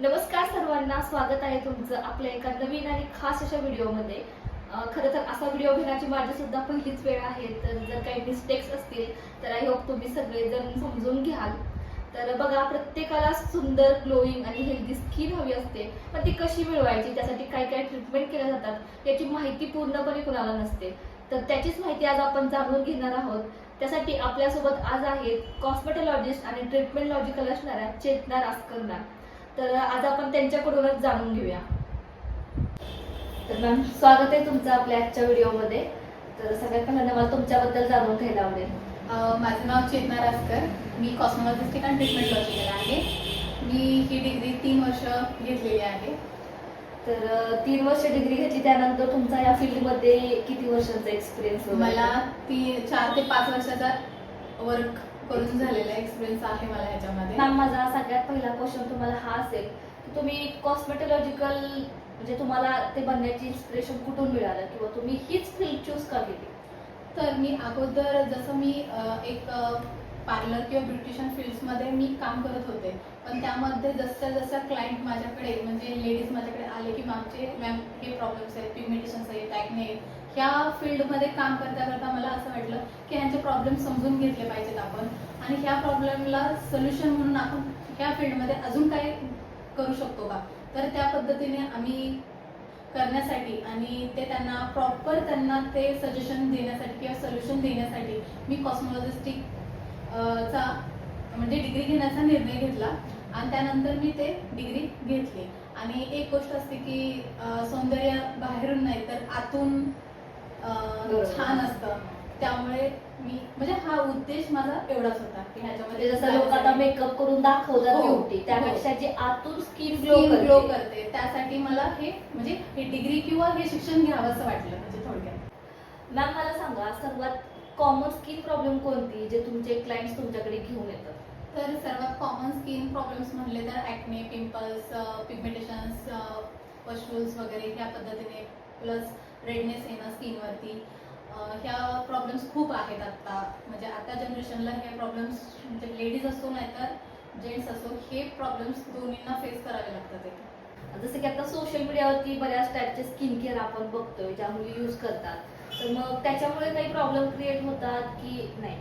नमस्कार सर्वांना स्वागत आहे तुमचं आपल्या एका नवीन आणि खास अशा व्हिडिओमध्ये. खरं तर असा व्हिडिओ घेण्याची माझी सुद्धा पहिलीच वेळ आहे तर जर काही मिस्टेक्स असतील तर आय होप तुम्ही सगळेजण समजून घ्याल. तर बघा प्रत्येकाला सुंदर ग्लोईंग आणि हेल्दी स्किन हवी असते पण ती कशी मिळवायची त्यासाठी काय काय ट्रीटमेंट केल्या जातात याची माहिती पूर्णपणे कुणाला नसते. तर त्याचीच माहिती आज आपण जाणून घेणार आहोत. त्यासाठी आपल्यासोबत आज आहेत कॉस्मेटॉलॉजिस्ट आणि ट्रीटमेंट लॉजिकल असणाऱ्या चेतना रासकरणार तर आज आपण त्यांच्याकडूनच जाणून घेऊया. तर मॅम स्वागत आहे तुमचं आपल्या आजच्या व्हिडिओमध्ये. तर सगळ्यात पहिल्यांदा मला तुमच्याबद्दल जाणून घ्यायला आवडेल. माझं नाव चेतना रासकर. मी कॉस्मॉलॉजिस्टिक आणि ट्रीटमेंट लॉजिकल आहे. मी ही डिग्री तीन वर्ष घेतलेली आहे. तर तीन वर्ष डिग्री घेतली त्यानंतर तुमचा या फील्डमध्ये किती वर्षांचा एक्सपिरियन्स मला ती चार ते पाच वर्षाचा वर्क करून झालेला एक्सपिरियन्स आहे मला ह्याच्यामध्ये. मॅम माझा सगळ्यात पहिला क्वेश्चन तुम्हाला हा असेल की तुम्ही कॉस्मेटॉलॉजिकल म्हणजे तुम्हाला ते बनण्याची इन्स्पिरेशन कुठून मिळालं? किंवा तुम्ही हीच फील्ड चूज का केली? तर मी अगोदर जसं मी एक पार्लर किंवा ब्युटिशियन फील्ड्समध्ये मी काम करत होते पण त्यामध्ये जसं जसं क्लायंट माझ्याकडे म्हणजे लेडीज माझ्याकडे आले की मागचे मॅम हे प्रॉब्लेम्स आहेत पिगमेंटेशन्स आहेत ॲक्ने आहेत ह्या फील्डमध्ये काम करता करता मला असं वाटलं की ह्यांचे प्रॉब्लेम समजून घेतले पाहिजेत आपण. आणि ह्या प्रॉब्लेमला सोल्युशन म्हणून आपण ह्या फील्डमध्ये अजून काय करू शकतो का? तर त्या पद्धतीने आम्ही करण्यासाठी आणि ते त्यांना प्रॉपर त्यांना ते सजेशन देण्यासाठी किंवा सोल्युशन देण्यासाठी मी कॉस्मॉलॉजिस्टिक चा म्हणजे डिग्री घेण्याचा निर्णय घेतला. आणि त्यानंतर मी ते डिग्री घेतली. आणि एक गोष्ट असते की सौंदर्य बाहेरून नाही तर आतून. छान असतं. त्यामुळे मी म्हणजे हा उद्देश माझा एवढाच होता की म्हणजे ह्याच्यामध्ये जसं लोक आता मेकअप करून दाखवतात हो, ब्युटी त्यापेक्षा जे आतून स्किन ग्लो स्किन ग्लो करते करते. त्यासाठी मला हे म्हणजे हे डिग्री किंवा हे शिक्षण घ्यावं असं वाटलं म्हणजे थोडक्यात. मॅम मला सांगा सर्वात कॉमन स्किन प्रॉब्लेम कोणती जे तुमचे क्लायंट्स तुमच्याकडे घेऊन येतात? तर सर्वात कॉमन स्किन प्रॉब्लेम्स म्हणले तर ॲक्ने पिंपल्स पिगमेंटेशन्स पशूल्स वगैरे ह्या पद्धतीने प्लस रेडनेस येणं स्किनवरती ह्या प्रॉब्लेम्स खूप आहेत आता म्हणजे आता जनरेशनला हे प्रॉब्लेम्स म्हणजे लेडीज असो नाही तर जेंट्स असो हे प्रॉब्लेम्स दोन्हींना फेस करावे लागतात एक. जसं की आता सोशल मीडियावरती बऱ्याच टाईपचे स्किन केअर आपण बघतोय ज्या मुली यूज करतात. तर मग त्याच्यामुळे काही प्रॉब्लेम क्रिएट होतात की नाही?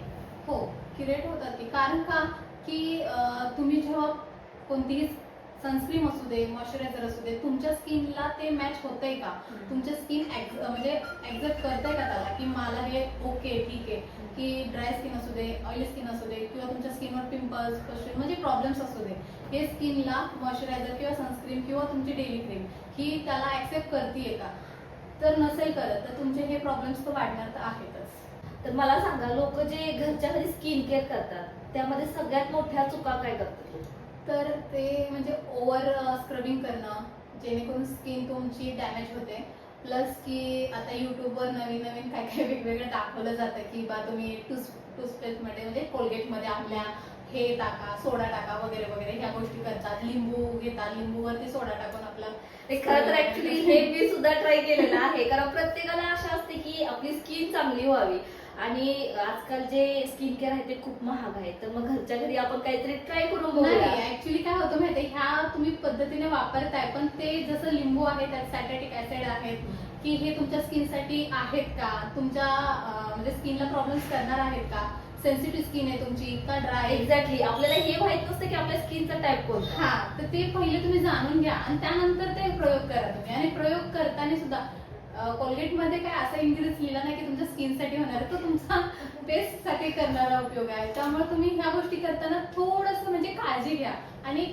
हो क्रिएट होतात की. कारण का? की तुम्ही जेव्हा कोणतीही सनस्क्रीम असू दे मॉइश्चरायझर असू दे तुमच्या स्किनला ते मॅच होतंय का? तुमच्या स्किन म्हणजे ऍक्झेप्ट करतंय का त्याला? की मला हे ओके ठीक आहे. की ड्राय स्किन असू दे ऑइली स्किन असू दे किंवा तुमच्या स्किनवर पिंपल्स पशू म्हणजे प्रॉब्लेम्स असू दे. हे स्किनला मॉइश्चरायझर किंवा सनस्क्रीम किंवा तुमची डेली क्रीम ही त्याला ऍक्सेप्ट करतीये का? तर नसेल करत तर तुमचे हे प्रॉब्लेम्स तर वाढणार तर आहेतच तर मला सांगा लोक जे घरच्या घरी स्किन केअर करतात त्यामध्ये सगळ्यात मोठ्या चुका काय करतात? तर ते म्हणजे ओव्हर स्क्रबिंग करणं जेणेकरून स्किन तुमची डॅमेज होते. प्लस की आता युट्यूबवर नवीन नवीन काय काय वेगवेगळं दाखवलं जातं की बा तुम्ही टूस टूथपेस्टमध्ये म्हणजे कोलगेटमध्ये आपल्या हे टाका सोडा टाका वगैरे वगैरे ह्या गोष्टी करतात. लिंबू घेतात लिंबूवरती सोडा टाकून आपलं हे खरं तर ऍक्च्युली हे मी सुद्धा ट्राय केलेलं आहे. कारण प्रत्येकाला आशा असते की आपली स्किन चांगली व्हावी. आणि आजकाल जे स्किन केअर आहे ते खूप महाग आहे. तर मग घरच्या घरी आपण काहीतरी ट्राय नाही ऍक्च्युली काय होतं माहितीये ह्या तुम्ही पद्धतीने वापरताय पण ते जसं लिंबू आहे त्यात सॅटॅटिक ऍसिड आहेत की हे तुमच्या स्किनसाठी आहेत का? तुमच्या म्हणजे स्किनला प्रॉब्लेम्स करणार आहेत का? सेन्सिटिव्ह स्किन आहे तुमची का ड्राय एक्झॅक्टली आपल्याला हे माहीत नसतं की आपल्या स्किनचा टाईप कोणता. हा तर ते पहिले तुम्ही जाणून घ्या. आणि त्यानंतर ते प्रयोग करा तुम्ही. आणि प्रयोग करताना सुद्धा कोलगेटमध्ये काय असा इन्ग्रेडियन्स लिहिला नाही की तुमच्या स्किनसाठी होणार. तो तुमचा पेस्टसाठी करणारा उपयोग आहे. त्यामुळे तुम्ही ह्या गोष्टी करताना थोडस म्हणजे काळजी घ्या. आणि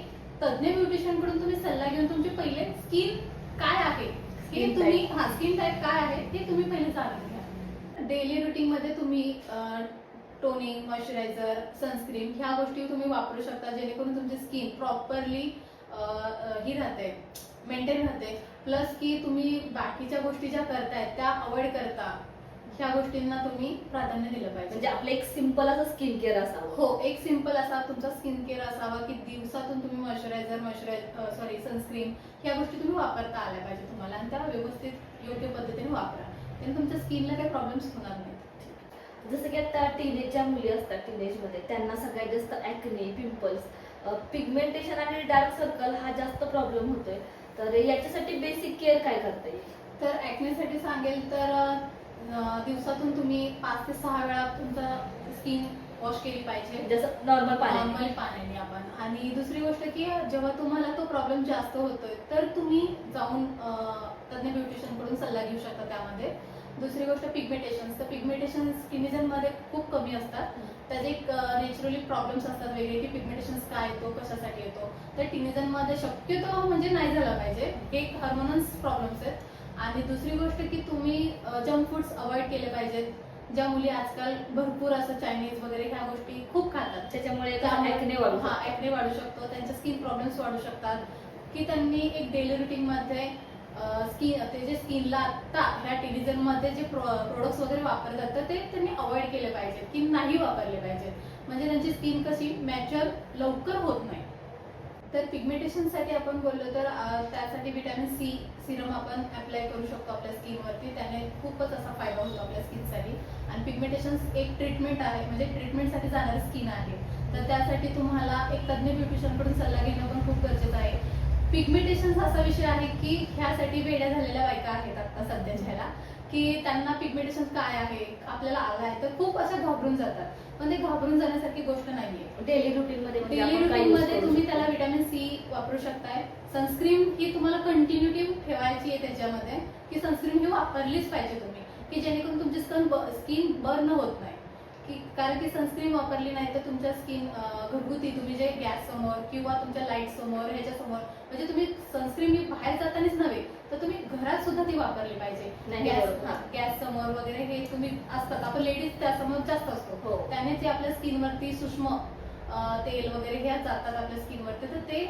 तज्ञ ब्युटिशियनकडून तुम्ही सल्ला घेऊन तुमची पहिले स्किन काय आहे? हे तुम्ही हा स्किन टाईप काय आहे हे तुम्ही पहिले जाणून घ्या. डेली रुटीन मध्ये तुम्ही टोनिंग मॉइश्चरायझर सनस्क्रीन ह्या गोष्टी तुम्ही वापरू शकता जेणेकरून तुमची स्किन प्रॉपरली ही राहते. मेंटेन राहते. प्लस की तुम्ही बाकीच्या गोष्टी ज्या करतायत त्या अवॉइड करता. ह्या गोष्टींना तुम्ही प्राधान्य दिलं म्हणजे पाहिजे आपलं एक सिंपल असं स्किन केअर असावं. हो एक सिंपल असा तुमचा स्किन केअर असावा की दिवसातून तुम्ही मॉइश्चरायझर मॉइश्चरायझर सॉरी सनस्क्रीन ह्या गोष्टी तुम्ही वापरता आल्या पाहिजे तुम्हाला आणि त्या व्यवस्थित योग्य पद्धतीने वापरा. त्याने तुमच्या स्किनला काही प्रॉब्लेम्स होणार नाहीत. जसं की आता टीनेजच्या मुली असतात टीनेजमध्ये त्यांना सगळ्यात जास्त ऍक्ने पिंपल्स पिगमेंटेशन आणि डार्क सर्कल हा जास्त प्रॉब्लेम होतोय. तर याच्यासाठी बेसिक केअर काय करता येईल? तर ऍक्नेसाठी सांगेल तर अं, दिवसातून तुम्ही पाच ते सहा वेळा तुमचं स्किन वॉश केली पाहिजे. जसं नॉर्मल पाणी नॉर्मल पाण्याने आपण. आणि दुसरी गोष्ट की जेव्हा तुम्हाला तो प्रॉब्लेम जास्त होतोय तर तुम्ही जाऊन अं, तज्ञ ब्युटिशियनकडून सल्ला घेऊ शकता त्यामध्ये. दुसरी गोष्ट पिगमेंटेशन तर पिगमेंटेशनमध्ये खूप कमी असतात. त्याचे एक नॅचरली प्रॉब्लेम्स असतात वेगळे की पिगमेंटेशन काय येतो कशासाठी येतो. तर टिनिझनमध्ये शक्यतो म्हणजे नाही झाला पाहिजे. हे एक हार्मोनल्स प्रॉब्लेम्स आहेत. आणि दुसरी गोष्ट की तुम्ही जंक फूड्स अवॉइड केले पाहिजेत. ज्या मुली आजकाल भरपूर असं चायनीज वगैरे ह्या गोष्टी खूप खातात. त्याच्यामुळे हा ऍक्ने वाढू शकतो. त्यांच्या स्किन प्रॉब्लेम्स वाढू शकतात. की त्यांनी एक डेली रुटीन मध्ये स्किन ते जे स्किनला आता ह्या टेलिझनमध्ये जे प्रोडक्ट्स वगैरे वापरतात तर ते त्यांनी अवॉइड केले पाहिजेत की नाही वापरले पाहिजेत. म्हणजे त्यांची स्किन कशी मॅच्युअर लवकर होत नाही. तर पिगमेंटेशनसाठी आपण बोललो तर त्यासाठी विटॅमिन सी सिरम आपण अप्लाय करू शकतो आपल्या स्किनवरती त्याने खूपच असा फायदा होतो आपल्या स्किनसाठी आणि पिगमेंटेशन एक ट्रीटमेंट आहे म्हणजे ट्रीटमेंटसाठी जाणारी स्किन आहे. तर त्यासाठी तुम्हाला एक तज्ज्ञ ब्युटिशियनकडून सल्ला घेणं पण खूप गरजेचं आहे. पिगमेंटेशन असा विषय आहे की ह्यासाठी वेड्या झालेल्या बायका आहेत आता सध्याच्या ह्याला की त्यांना पिगमेंटेशन काय आहे आपल्याला आलं आहे तर खूप अशा घाबरून जातात. पण ते घाबरून जाण्यासारखी गोष्ट नाहीये. डेली रुटीन मध्ये म्हणजे डेली काय रुटीन मध्ये तुम्ही? त्याला विटॅमिन सी वापरू शकताय. सनस्क्रीन ही तुम्हाला कंटिन्युटी ठेवायची आहे त्याच्यामध्ये की सनस्क्रीन ही वापरलीच पाहिजे तुम्ही की जेणेकरून तुमची स्किन स्किन बर्न होत नाही. की कारण की सनस्क्रीन वापरली नाही तर तुमच्या स्किन घरगुती तुम्ही जे गॅस समोर किंवा तुमच्या लाइट समोर ह्याच्या समोर म्हणजे तुम्ही सनस्क्रीन ही बाहेर जातानाच नव्हे तर तुम्ही घरात सुद्धा ती वापरली पाहिजे. गॅस समोर वगैरे हे तुम्ही असतात. आपण लेडीज त्या समोर जास्त असतो. हो. त्याने जे आपल्या स्किनवरती सूक्ष्म तेल वगैरे हे जातात आपल्या स्किनवरती तर ते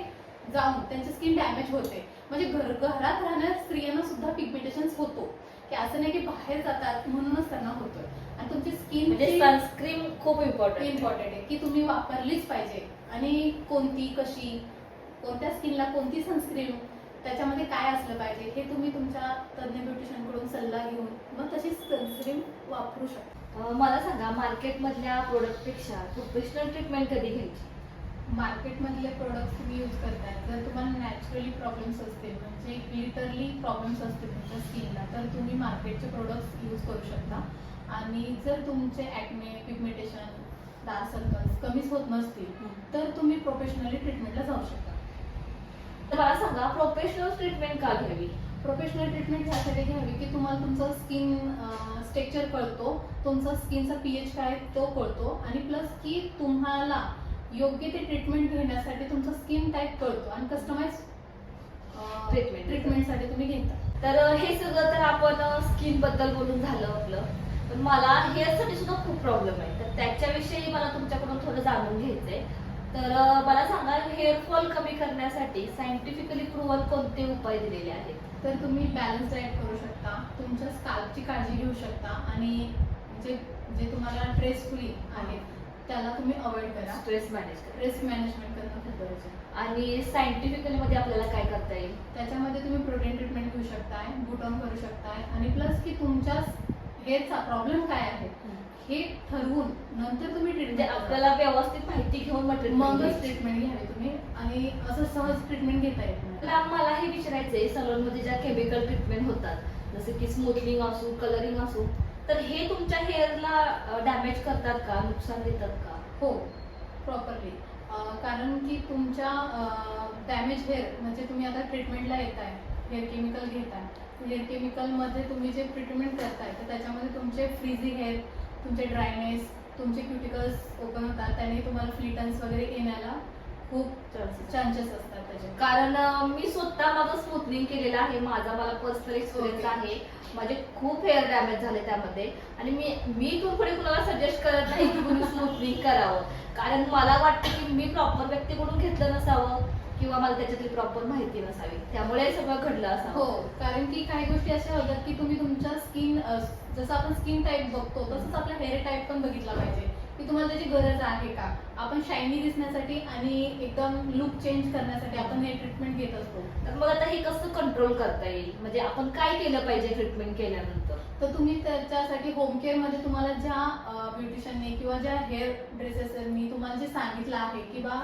जाऊन त्यांची स्किन डॅमेज होते. म्हणजे घर घरात राहणाऱ्या स्त्रियांना सुद्धा पिगमेंटेशन होतो. की असं नाही की बाहेर जातात म्हणूनच त्यांना होतोय आणि तुमची म्हणजे स्किन सनस्क्रीन खूप इम्पॉर्टंट इम्पॉर्टंट आहे की तुम्ही वापरलीच पाहिजे. आणि कोणती कशी कोणत्या स्किनला कोणती सनस्क्रीन त्याच्यामध्ये काय असलं पाहिजे हे तुम्ही तुमच्या तज्ञ ब्युटिशियनकडून सल्ला घेऊन मग तशी सनस्क्रीन वापरू शकता. मला सांगा मार्केट मधल्या प्रोडक्टपेक्षा प्रोफेशनल ट्रीटमेंट कधी घ्यायची? मार्केटमधले प्रोडक्ट्स तुम्ही यूज करताय. जर तुम्हाला नॅचरली प्रॉब्लेम्स असतील म्हणजे लिटरली प्रॉब्लेम्स असतील तुमच्या स्किनला तर तुम्ही मार्केटचे प्रोडक्ट्स यूज करू शकता. आणि जर तुमचे ॲक्ने पिगमेंटेशन डार्क सर्कल्स कमीच होत नसतील तर तुम्ही प्रोफेशनली ट्रीटमेंटला जाऊ शकता. तर मला सांगा प्रोफेशनल ट्रीटमेंट का घ्यावी? प्रोफेशनल ट्रीटमेंट ह्यासाठी घ्यावी की तुम्हाला तुमचं स्किन स्ट्रक्चर कळतो तुमचा स्किनचा पीएच काय आहे तो कळतो. आणि प्लस की तुम्हाला योग्य ते ट्रीटमेंट घेण्यासाठी तुमचा स्किन टाईप कळतो आणि कस्टमाइज Treatment. ट्रीटमेंटसाठी तुम्ही घेता. तर हे सगळं तर आपण स्किनबद्दल बोलून झालं आपलं. पण मला हेअरसाठी सुद्धा खूप प्रॉब्लेम आहे. तर त्याच्याविषयी मला तुमच्याकडून थोडं जाणून घ्यायचंय. तर मला सांगा हेअरफॉल कमी करण्यासाठी सायंटिफिकली प्रूव्हन कोणते उपाय दिलेले आहेत? तर तुम्ही बॅलन्स डाएट करू शकता तुमच्या स्काल्पची काळजी घेऊ शकता आणि जे जे तुम्हाला स्ट्रेस फ्री आहे त्याला तुम्ही अवॉइड करा. स्ट्रेस मॅनेज करा स्ट्रेस मॅनेजमेंट करणं खूप गरजेचं आहे. आणि सायंटिफिकली मध्ये आपल्याला काय करता येईल? त्याच्यामध्ये तुम्ही प्रोटीन ट्रीटमेंट घेऊ शकताय बूट ऑन करू शकताय आणि प्लस की तुमच्या हेअरचा प्रॉब्लेम काय आहे? हे ठरवून नंतर तुम्ही म्हणजे ट्रीटमेंट आपल्याला व्यवस्थित माहिती घेऊन मगच. ट्रीटमेंट घ्यावी तुम्ही. आणि असं सहज ट्रीटमेंट घेता येत नाही. मला मला हे विचारायचंय सलून मध्ये ज्या केमिकल ट्रीटमेंट होतात जसे की स्मूथनिंग असू कलरिंग असू तर हे तुमच्या हेअरला डॅमेज करतात का? नुकसान देतात का? हो प्रॉपरली कारण की तुमच्या डॅमेज हेअर म्हणजे तुम्ही आता ट्रीटमेंटला येत आहे हेअर केमिकल घेताय. हेअर केमिकलमध्ये तुम्ही जे ट्रीटमेंट करताय तर त्याच्यामध्ये तुमचे फ्रीझी हेअर तुमचे ड्रायनेस तुमचे क्युटिकल्स ओपन होतात त्याने तुम्हाला फ्लिटन्स वगैरे येण्याला खूप चान्सेस असतात त्याचे. कारण मी स्वतः माझं स्मूथनिंग केलेलं आहे. माझा मला पर्सनल एक्सपिरियन्स. आहे. माझे खूप हेअर डॅमेज झाले त्यामध्ये. आणि मी मी पुढे कुणाला सजेस्ट करत नाही की तुम्ही स्मूथनिंग करावं. कारण मला वाटतं की मी प्रॉपर व्यक्तीकडून घेतलं नसावं किंवा मला त्याच्यातली प्रॉपर माहिती नसावी. त्यामुळे हे सगळं घडलं हो. असावं कारण की काही गोष्टी अशा होतात की तुम्ही तुमच्या स्किन जसं आपण स्किन टाईप बघतो तसंच आपला हेअर टाईप पण बघितला पाहिजे. की तुम्हाला त्याची गरज आहे का? आपण शायनी दिसण्यासाठी आणि एकदम लुक चेंज करण्यासाठी आपण हे ट्रीटमेंट घेत असतो. तर मग आता हे कसं कंट्रोल करता येईल? म्हणजे आपण काय केलं पाहिजे ट्रीटमेंट केल्यानंतर? तर तुम्ही त्याच्यासाठी होम केअरमध्ये तुम्हाला ज्या ब्युटिशियनने किंवा ज्या हेअर ड्रेसेसनी तुम्हाला जे सांगितलं आहे की बा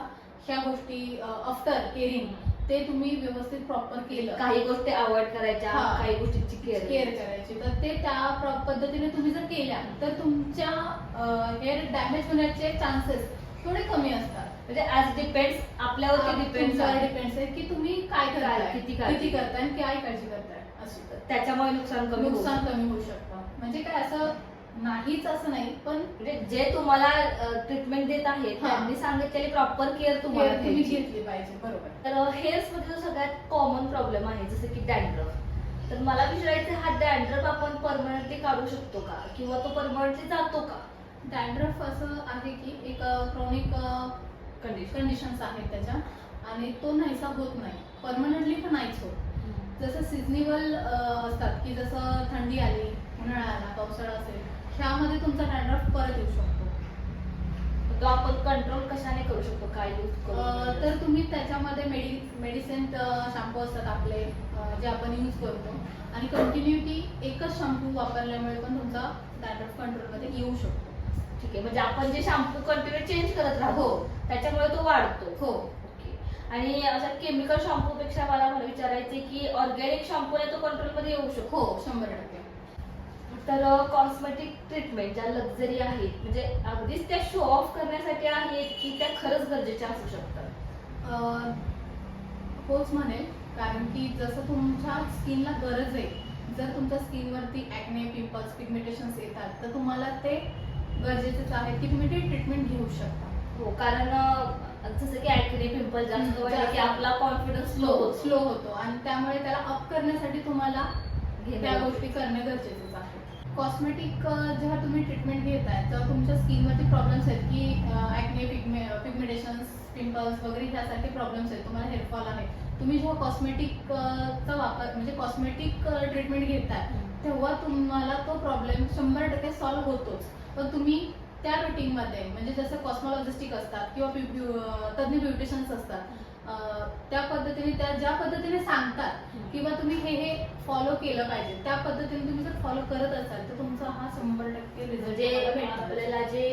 ह्या गोष्टी आफ्टर केअरिंग ते तुम्ही व्यवस्थित प्रॉपर केलं. काही गोष्टी अवॉइड करायच्या हा. काही गोष्टींची केअर केअर करायची. तर ते त्या प्र- पद्धतीने तुम्ही जर केल्या तर तुमच्या हेअर डॅमेज होण्याचे चान्सेस थोडे कमी असतात. म्हणजे ऍज डिपेंड्स आपल्यावरती डिपेंड डिपेंड्स आहे. की तुम्ही काय करताय किती काळजी. किती करताय. आणि काय काळजी करताय अशी त्याच्यामुळे नुकसान कमी नुकसान कमी होऊ शकतं. म्हणजे काय असं नाहीच असं नाही पण म्हणजे जे तुम्हाला ट्रीटमेंट देत आहेत हा. त्यांनी सांगितलेली प्रॉपर केअर तुम्हाला care तुम्ही घ्यायची. घेतली पाहिजे बरोबर. तर हेअर्समध्ये जो सगळ्यात कॉमन प्रॉब्लेम आहे जसं की डॅन्ड्रफ तर मला विचारायचं हा डॅन्ड्रफ आपण परमनंटली काढू शकतो का? किंवा तो परमनंटली जातो का? डॅन्ड्रफ असं आहे की एक क्रॉनिक कंडिशन कंडिशन्स आहेत त्याच्या आणि तो नाहीसा होत नाही. परमनंटली पण नाहीच होत. जसं सिजनेबल असतात की जसं थंडी आली उन्हाळा आला पावसाळा असेल ह्यामध्ये तुमचा डॅन्ड्रफ परत येऊ शकतो. तो आपण कंट्रोल कशाने करू शकतो? काय यूज करू तर तुम्ही त्याच्यामध्ये मेडि मेडिसिन शॅम्पू असतात आपले जे आपण यूज करतो. आणि कंटिन्युटी एकच शॅम्पू वापरल्यामुळे पण तुमचा डॅन्ड्रफ कंट्रोलमध्ये येऊ शकतो. ठीक आहे. म्हणजे आपण जे शॅम्पू कंटिन्यू चेंज करत राहतो हो. त्याच्यामुळे तो वाढतो. हो. ओके. आणि अशा केमिकल शॅम्पू पेक्षा मला मला विचारायचे की ऑर्गॅनिक शॅम्पूने तो कंट्रोलमध्ये येऊ शकतो? हो शंभर टक्के. तर कॉस्मेटिक ट्रीटमेंट ज्या लक्झरी आहेत म्हणजे अगदीच त्या शो ऑफ करण्यासाठी आहेत की त्या खरंच गरजेच्या असू शकतात? होच म्हणेल कारण की जसं तुमच्या स्किनला गरज आहे जर तुमच्या स्किनवरती ऍक्ने पिंपल्स पिगमेंटेशन्स येतात तर तुम्हाला ते गरजेचेच आहे की तुम्ही ते ट्रीटमेंट घेऊ शकता. हो कारण जसं की ऍक्ने पिंपल जास्त की. आपला कॉन्फिडन्स स्लो स्लो होतो. आणि त्यामुळे त्याला अप करण्यासाठी तुम्हाला त्या गोष्टी करणं गरजेचंच आहे कॉस्मेटिक जेव्हा तुम्ही ट्रीटमेंट घेताय तेव्हा तुमच्या स्किनवरती प्रॉब्लेम्स आहेत की ऍक्ने पिगमे पिगमेंटेशन्स पिंपल्स वगैरे ह्यासारखे प्रॉब्लेम्स आहेत तुम्हाला हेअरफॉल आहे तुम्ही जेव्हा कॉस्मेटिक चा वापर म्हणजे कॉस्मेटिक ट्रीटमेंट घेताय तेव्हा तुम्हाला तो प्रॉब्लेम शंभर टक्के सॉल्व्ह होतोच. पण तुम्ही त्या रुटीनमध्ये म्हणजे जसं कॉस्मॉलॉजिस्टिक असतात किंवा तज्ञ ब्युटिशियन्स असतात त्या पद्धतीने त्या ज्या पद्धतीने सांगतात किंवा तुम्ही हे हे फॉलो केलं पाहिजे त्या पद्धतीने तुम्ही जर फॉलो करत असाल तर तुमचा हा शंभर टक्के म्हणजे रिझल्ट आपल्याला जे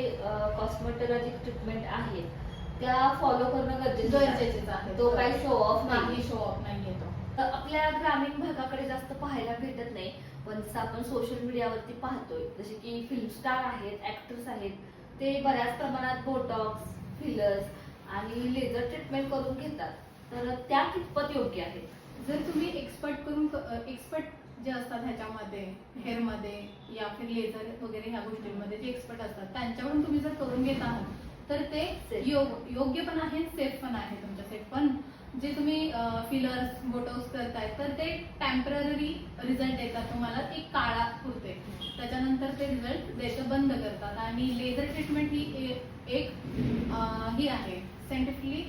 कॉस्मेटॉलॉजिक ट्रीटमेंट आहेत त्या फॉलो करणं गरजेचं आहे. आहे. तो काही शो ऑफ नाही. शो ऑफ नाही येतो तर आपल्या ग्रामीण भागाकडे जास्त पाहायला भेटत नाही. पण जसं आपण सोशल मीडियावरती पाहतोय. जसे की फिल्म स्टार आहेत ऍक्टर्स आहेत. ते बऱ्याच प्रमाणात बोटॉक्स फिलर्स आणि लेझर ट्रीटमेंट करून घेतात. तर त्या कितपत योग्य आहेत? जर तुम्ही एक्सपर्ट करून एक्सपर्ट जे असतात ह्याच्यामध्ये हेअरमध्ये या फिर लेझर वगैरे ह्या गोष्टींमध्ये जे एक्सपर्ट असतात त्यांच्याकडून तुम्ही जर करून घेत आहात तर ते. योग योग्य पण आहे सेफ पण आहे तुमच्यासाठी पण जे तुम्ही फिलर्स बोटॉक्स करताय तर ते टेंपररी रिझल्ट देतात तुम्हाला एक काळा पुरते त्याच्यानंतर ते रिझल्ट द्यायचं बंद करतात. आणि लेझर ट्रीटमेंट ही एक ही आहे. सायंटिफिकली.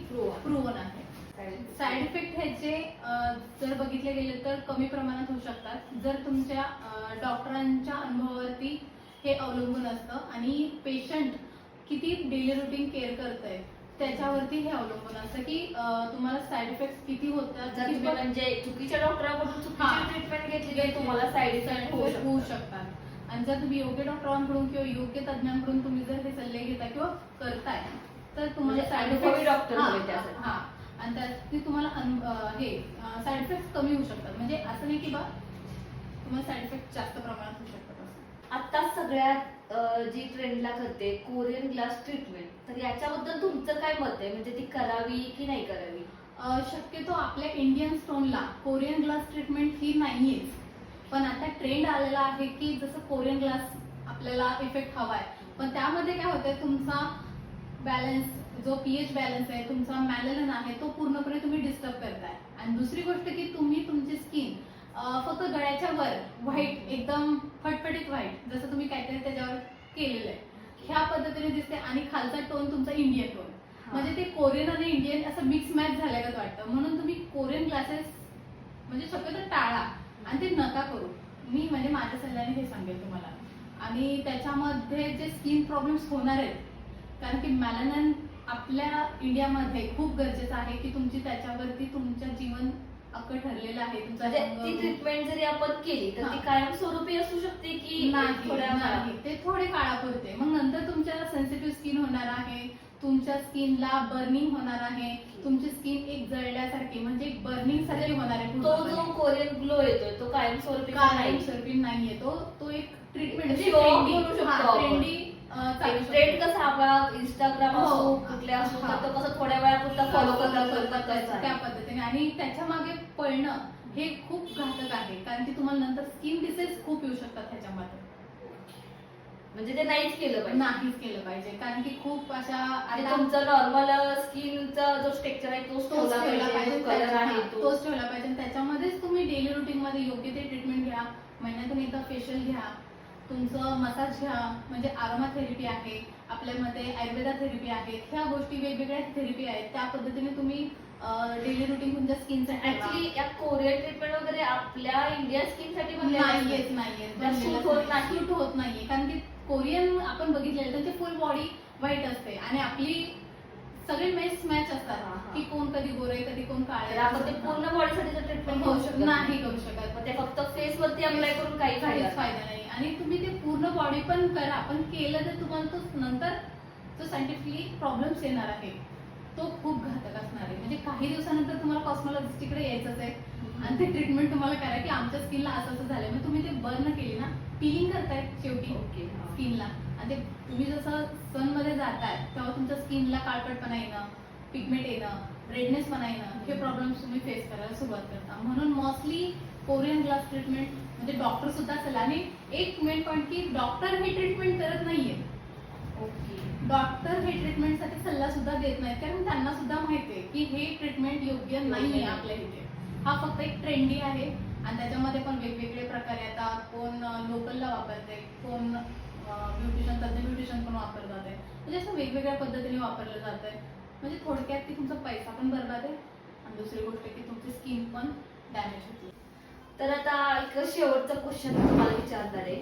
प्रूव्हन आहे. साईड इफेक्ट ह्याचे जर बघितले गेले तर कमी प्रमाणात होऊ शकतात. जर तुमच्या डॉक्टरांच्या अनुभवावरती हे अवलंबून असतं आणि पेशंट किती डेली रुटीन केअर करत आहे त्याच्यावरती हे अवलंबून असतं की तुम्हाला साईड इफेक्ट किती होतात म्हणजे चुकीच्या डॉक्टरांकडून. चुकीची ट्रीटमेंट घेतली तर तुम्हाला साईड इफेक्ट होऊ शकतात. आणि जर तुम्ही योग्य डॉक्टरांकडून किंवा योग्य तज्ञांकडून तुम्ही जर हे सल्ले घेता किंवा करताय तर तुम्हाला साईड इफेक्ट हवे त्यासाठी. हा आणि त्यात तुम्हाला अनु- अं, हे साईड इफेक्ट कमी होऊ शकतात. म्हणजे असं नाही की बा तुम्हाला साईड इफेक्ट जास्त प्रमाणात होऊ शकतात आता सगळ्यात जी ट्रेंडला करते कोरियन ग्लास ट्रीटमेंट तर याच्याबद्दल तुमचं काय मत आहे? म्हणजे ती करावी की नाही करावी? शक्यतो आपल्या इंडियन स्टोनला कोरियन ग्लास ट्रीटमेंट ही नाहीयेच पण आता ट्रेंड आलेला आहे की जसं कोरियन ग्लास आपल्याला इफेक्ट हवाय. पण त्यामध्ये काय होतंय तुमचा बॅलन्स जो पीएच बॅलन्स आहे तुमचा मॅलेलन आहे तो पूर्णपणे तुम्ही डिस्टर्ब करताय. आणि दुसरी गोष्ट की तुम्ही तुमची स्किन फक्त गळ्याच्या वर व्हाईट एकदम फटफटीत व्हाईट जसं तुम्ही काहीतरी त्याच्यावर केलेलं आहे. ह्या पद्धतीने दिसते आणि खालचा टोन तुमचा इंडियन टोन म्हणजे ते कोरियन आणि इंडियन असं मिक्स मॅच झाल्यागत वाटतं. म्हणून तुम्ही कोरियन क्लासेस म्हणजे शक्यतो टाळा आणि ते नका करू. मी म्हणजे माझ्या सल्ल्याने हे सांगेल तुम्हाला. आणि त्याच्यामध्ये जे स्किन प्रॉब्लेम्स होणार आहेत कारण की मॅलॅनन आपल्या इंडियामध्ये खूप गरजेचं आहे की तुमची त्याच्यावरती तुमचं जीवन अक्क ठरलेलं आहे तुमचं म्हणजे ती ट्रीटमेंट जरी आपण केली तर ती हा. कायमस्वरूपी असू शकते की नाही थोड्या नाही ते थोडे काळापुरते मग नंतर तुमच्या सेन्सिटिव्ह स्किन होणार आहे तुमच्या स्किनला बर्निंग होणार आहे तुमची स्किन एक जळल्यासारखी म्हणजे बर्निंग सारखी होणार आहे तो जो पूर्णपणे. कोरियन ग्लो येतोय तो कायमस्वरूपी नाही कायमस्वरूपी नाहीये तो तो एक ट्रीटमेंट म्हणजे म्हणू शकतो आपण. ट्रेंडी ट्रेंड कसं आपण इंस्टाग्राम हो. असो कुठले असो हा. तर कसं थोड्या वेळापुरता फॉलो करतात करतात त्या. पद्धतीने. आणि त्याच्यामागे पळणं हे खूप घातक आहे. कारण की तुम्हाला नंतर स्किन डिसीज खूप येऊ शकतात त्याच्यामध्ये म्हणजे ते नाहीच केलं पाहिजे. नाहीच केलं पाहिजे. कारण की खूप अशा तुमचं नॉर्मल स्किनचा जो स्ट्रक्चर आहे तोच ठेवला पाहिजे कलर आहे हा, तोच ठेवला पाहिजे. त्याच्यामध्येच तुम्ही डेली रुटीन मध्ये योग्य ते ट्रीटमेंट घ्या. महिन्यातून एकदा फेशियल घ्या. तुमचं मसाज घ्या म्हणजे आरोमा थेरपी आहे आपल्यामध्ये आयुर्वेदा थेरपी आहे ह्या गोष्टी वेगवेगळ्या थेरपी आहेत. त्या पद्धतीने तुम्ही डेली रुटीन तुमच्या स्किनचं ऍक्च्युली या कोरियन ट्रीटमेंट वगैरे आपल्या इंडियन स्किनसाठी बनलेल्या नाहीयेच असतात. नाहीये त्या suit होत नाही. सूट होत नाहीये. कारण की कोरियन आपण बघितलेलं त्यांची फुल बॉडी व्हाईट असते. आणि आपली सगळे मॅच मॅच हा, असतात. हा. की कोण कधी गोरे कधी कोण काळे. आपण ते पूर्ण बॉडीसाठी ट्रीटमेंट होऊ होऊ शकत नाही. करू शकत. ते फक्त फेस वरती अप्लाय करून काही फायदा नाही. आणि तुम्ही ते पूर्ण बॉडी पण करा. पण केलं तर तुम्हाला तो नंतर जो सायंटिफिकली प्रॉब्लेम्स येणार आहे तो खूप घातक असणार आहे. म्हणजे काही दिवसानंतर तुम्हाला कॉस्मॉलॉजिस्टकडे यायचंच आहे. आणि ते ट्रीटमेंट तुम्हाला करा की आमच्या स्किनला असं असं झालंय. मग तुम्ही ते बर्न केली ना पिलिंग करताय शेवटी ओके. स्किनला आणि ते तुम्ही जसं सनमध्ये जाताय तेव्हा तुमच्या स्किनला काळपटपणा येणं पिगमेंट येणं रेडनेसपणा येणं हे प्रॉब्लेम्स तुम्ही फेस करायला सुरुवात करता. म्हणून मोस्टली कोरियन ग्लास ट्रीटमेंट म्हणजे डॉक्टर सुद्धा असेल आणि एक मेन पॉईंट की डॉक्टर हे ट्रीटमेंट करत नाहीये. ओके. डॉक्टर हे ट्रीटमेंटसाठी सल्ला सुद्धा देत नाहीत. कारण त्यांना सुद्धा माहिती आहे की हे ट्रीटमेंट योग्य नाहीये आपल्या इथे. हा फक्त एक ट्रेंडी आहे. आणि त्याच्यामध्ये पण वेगवेगळे प्रकार आहे आता कोण लोकलला वापरते कोण ब्युटिशियन तज्ञ ब्युटिशियन पण वापरतात आहे. म्हणजे असं वेगवेगळ्या पद्धतीने वापरलं जात आहे. म्हणजे थोडक्यात की तुमचा पैसा पण बरबाद आहे. आणि दुसरी गोष्ट की तुमची स्किन पण डॅमेज होते. तर आता एक शेवटचा क्वेश्चन तुम्हाला विचारणार आहे.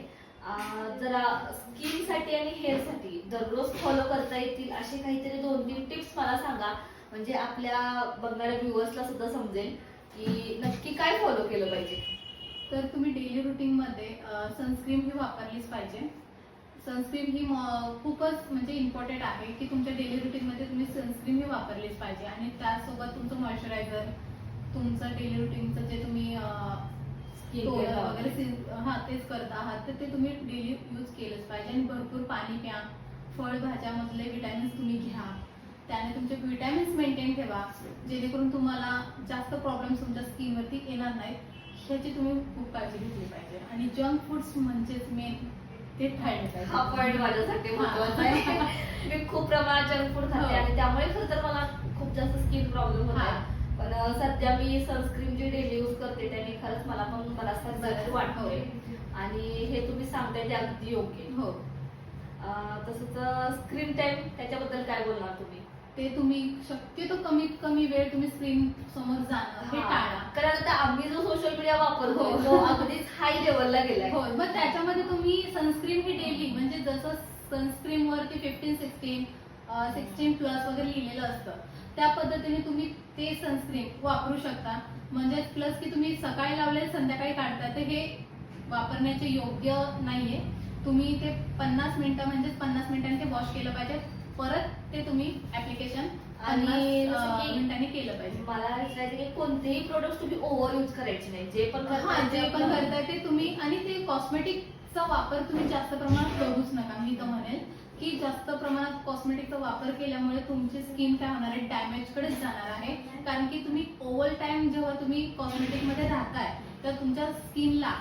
जरा स्किनसाठी आणि हेअरसाठी दररोज फॉलो करता येतील असे काहीतरी दोन तीन टिप्स मला सांगा. म्हणजे आपल्या बघणाऱ्या व्ह्युअर्सला सुद्धा समजेल की नक्की काय फॉलो केलं पाहिजे. तर तुम्ही डेली रुटीनमध्ये सनस्क्रीन ही वापरलीच पाहिजे. सनस्क्रीन ही म- खूपच म्हणजे इम्पॉर्टंट आहे की तुमच्या डेली रुटीनमध्ये तुम्ही सनस्क्रीन ही वापरलीच पाहिजे. आणि त्यासोबत तुमचं मॉइश्चरायझर तुमचं डेली रुटीनचं जे तुम्ही वगैरे सी- हा तेच करत आहात. तर ते तुम्ही डेली यूज केलंच पाहिजे आणि भरपूर पाणी प्या. फळभाज्यामधले विटॅमिन्स तुम्ही घ्या. त्याने तुमचे विटॅमिन्स मेंटेन ठेवा. जेणेकरून तुम्हाला जास्त प्रॉब्लेम्स तुमच्या स्किनवरती येणार नाहीत. ह्याची तुम्ही खूप काळजी घेतली पाहिजे. आणि जंक फूड्स म्हणजेच मेन ते टाळले हा पाहिजे पॉईंट माझ्यासाठी महत्त्वाचा आहे. मी खूप प्रमाणात जंक फूड खाते हो. आणि त्यामुळे खरं तर मला खूप जास्त स्किन प्रॉब्लेम हा. आहे. पण सध्या मी सनस्क्रीन जी डेली यूज करते त्याने खरंच मला पण बराचसा रिझल्ट वाटतोय आणि हे तुम्ही सांगताय ते अगदी योग्य. हो तसंच स्क्रीन टाइम त्याच्याबद्दल काय बोलणार तुम्ही ते तुम्ही शक्यतो कमीत कमी वेळ तुम्ही स्क्रीन समोर जाणं हे हा. टाळा कारण आता आम्ही जो सोशल मीडिया वापरतो हो. तो अगदीच हाय लेवलला गेलाय हो मग त्याच्यामध्ये तुम्ही सनस्क्रीन ही डेली म्हणजे जसं सनस्क्रीन वरती फिफ्टीन सिक्स्टीन सिक्स्टीन प्लस वगैरे लिहिलेलं असतं. त्या पद्धतीने तुम्ही ते सनस्क्रीन वापरू शकता. म्हणजे प्लस की तुम्ही सकाळी लावले संध्याकाळी काढता तर हे वापरण्याचे योग्य नाहीये. तुम्ही ते पन्नास मिनिटं म्हणजेच पन्नास मिनिटांनी ते वॉश केलं पाहिजे. परत ते तुम्ही ऍप्लिकेशन मिनिटांनी केलं पाहिजे. मला विचारायचं की कोणतेही प्रोडक्ट तुम्ही ओव्हर यूज करायचे नाही. जे पण जे पण करताय ते तुम्ही आणि ते कॉस्मेटिकचा वापर तुम्ही जास्त प्रमाणात करूच नका मी तर म्हणेल की जास्त प्रमाणात कॉस्मेटिकचा वापर केल्यामुळे तुमची स्किन काय होणार आहे? डॅमेज कडेच जाणार आहे. कारण की तुम्ही ओव्हर टाइम जेव्हा तुम्ही कॉस्मेटिकमध्ये राहताय तर तुमच्या स्किनला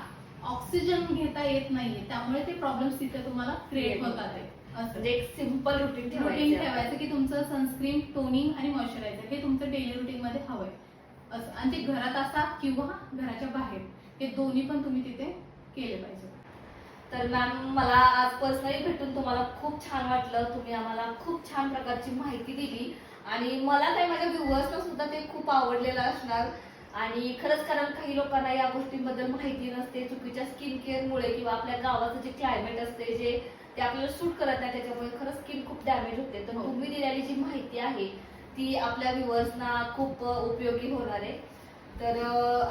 ऑक्सिजन घेता येत नाहीये. त्यामुळे ते प्रॉब्लेम्स तिथे तुम्हाला क्रिएट होतात. आहे. असं. म्हणजे एक सिंपल रुटीन रुटीन ठेवायचं ठेवायचं की तुमचं सनस्क्रीन टोनिंग आणि मॉइश्चरायझर हे तुमचं डेली रुटीन मध्ये हवंय. असं. आणि ते घरात असा किंवा घराच्या बाहेर हे दोन्ही पण तुम्ही तिथे केले पाहिजे. तर मॅम मला आज पर्सनली भेटून तुम्हाला खूप छान वाटलं. तुम्ही आम्हाला खूप छान प्रकारची माहिती दिली. आणि मला काय माझ्या व्ह्युअर्सला सुद्धा ते खूप आवडलेलं असणार. आणि खरंच कारण काही लोकांना या गोष्टींबद्दल माहिती नसते. चुकीच्या स्किन केअरमुळे किंवा आपल्या गावाचं जे क्लायमेट असते जे ते आपल्याला सूट करत नाही त्याच्यामुळे खरंच स्किन खूप डॅमेज होते. तर हो. तुम्ही दिलेली जी माहिती आहे ती आपल्या व्ह्युअर्सना खूप उपयोगी होणार आहे. तर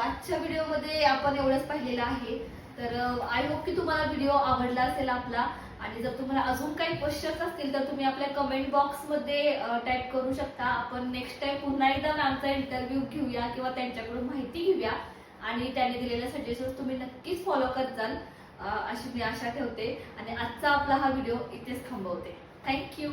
आजच्या व्हिडिओमध्ये आपण एवढंच पाहिलेलं आहे. तर आय होप की तुम्हाला व्हिडिओ आवडला असेल आपला. आणि जर तुम्हाला अजून काही क्वेश्चन्स असतील तर तुम्ही आपल्या कमेंट बॉक्समध्ये टाईप करू शकता. आपण नेक्स्ट टाइम पुन्हा एकदा मॅमचा इंटरव्ह्यू घेऊया किंवा त्यांच्याकडून माहिती घेऊया. आणि त्यांनी दिलेले सजेशन्स तुम्ही नक्कीच फॉलो करत जाल अशी मी आशा ठेवते. आणि आजचा आपला हा व्हिडिओ इथेच थांबवते. थँक्यू